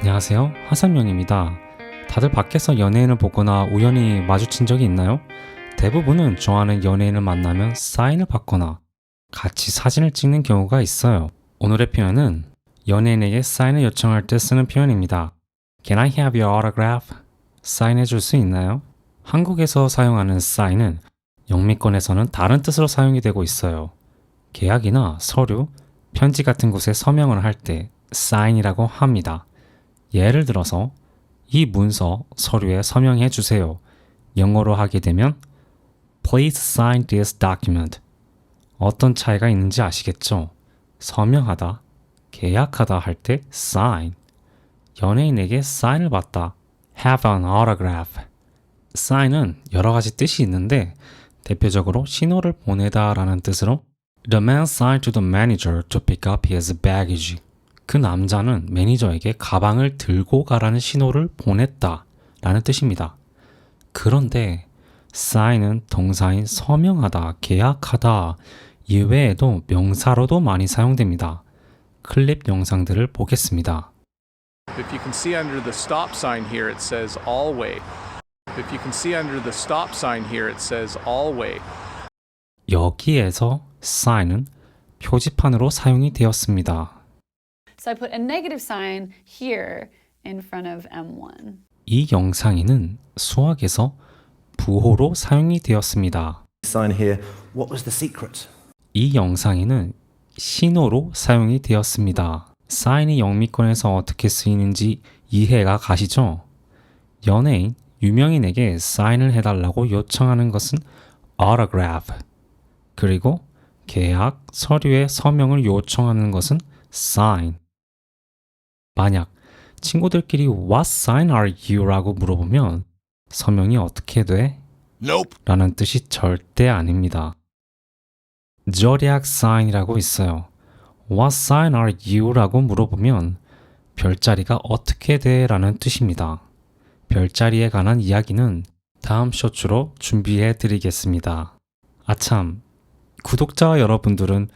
안녕하세요. 하상명입니다. 다들 밖에서 연예인을 보거나 우연히 마주친 적이 있나요? 대부분은 좋아하는 연예인을 만나면 사인을 받거나 같이 사진을 찍는 경우가 있어요. 오늘의 표현은 연예인에게 사인을 요청할 때 쓰는 표현입니다. Can I have your autograph? 사인해 줄 수 있나요? 한국에서 사용하는 사인은 영미권에서는 다른 뜻으로 사용이 되고 있어요. 계약이나 서류, 편지 같은 곳에 서명을 할 때 사인이라고 합니다. 예를 들어서 이 문서 서류에 서명해 주세요. 영어로 하게 되면 Please sign this document. 어떤 차이가 있는지 아시겠죠? 서명하다, 계약하다 할 때 sign. 연예인에게 사인을 받다. Have an autograph. sign은 여러 가지 뜻이 있는데 대표적으로 신호를 보내다라는 뜻으로 The man signed to the manager to pick up his baggage. 그 남자는 매니저에게 가방을 들고 가라는 신호를 보냈다 라는 뜻입니다. 그런데 sign은 동사인 서명하다, 계약하다 이외에도 명사로도 많이 사용됩니다. 클립 영상들을 보겠습니다. If you can see under the stop sign here, it says all way. If you can see under the stop sign here, it says all way. 여기에서 sign은 표지판으로 사용이 되었습니다. So I put a negative sign here in front of M1. 이 영상에는 수학에서 부호로 사용이 되었습니다. sign here. What was the secret? 이 영상에는 신호로 사용이 되었습니다. 사인이 영미권에서 어떻게 쓰이는지 이해가 가시죠? 연예인, 유명인에게 사인을 해달라고 요청하는 것은 autograph. 그리고 계약, 서류에 서명을 요청하는 것은 sign. 만약 친구들끼리 What sign are you? 라고 물어보면 서명이 어떻게 돼? Nope. 라는 뜻이 절대 아닙니다. zodiac sign이라고 있어요. What sign are you? 라고 물어보면 별자리가 어떻게 돼? 라는 뜻입니다. 별자리에 관한 이야기는 다음 쇼츠로 준비해 드리겠습니다. 아참, 구독자 여러분들은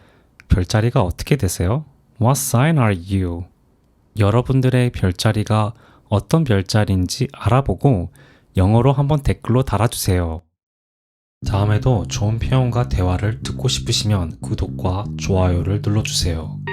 별자리가 어떻게 되세요? What sign are you? 여러분들의 별자리가 어떤 별자리인지 알아보고 영어로 한번 댓글로 달아주세요. 다음에도 좋은 표현과 대화를 듣고 싶으시면 구독과 좋아요를 눌러주세요.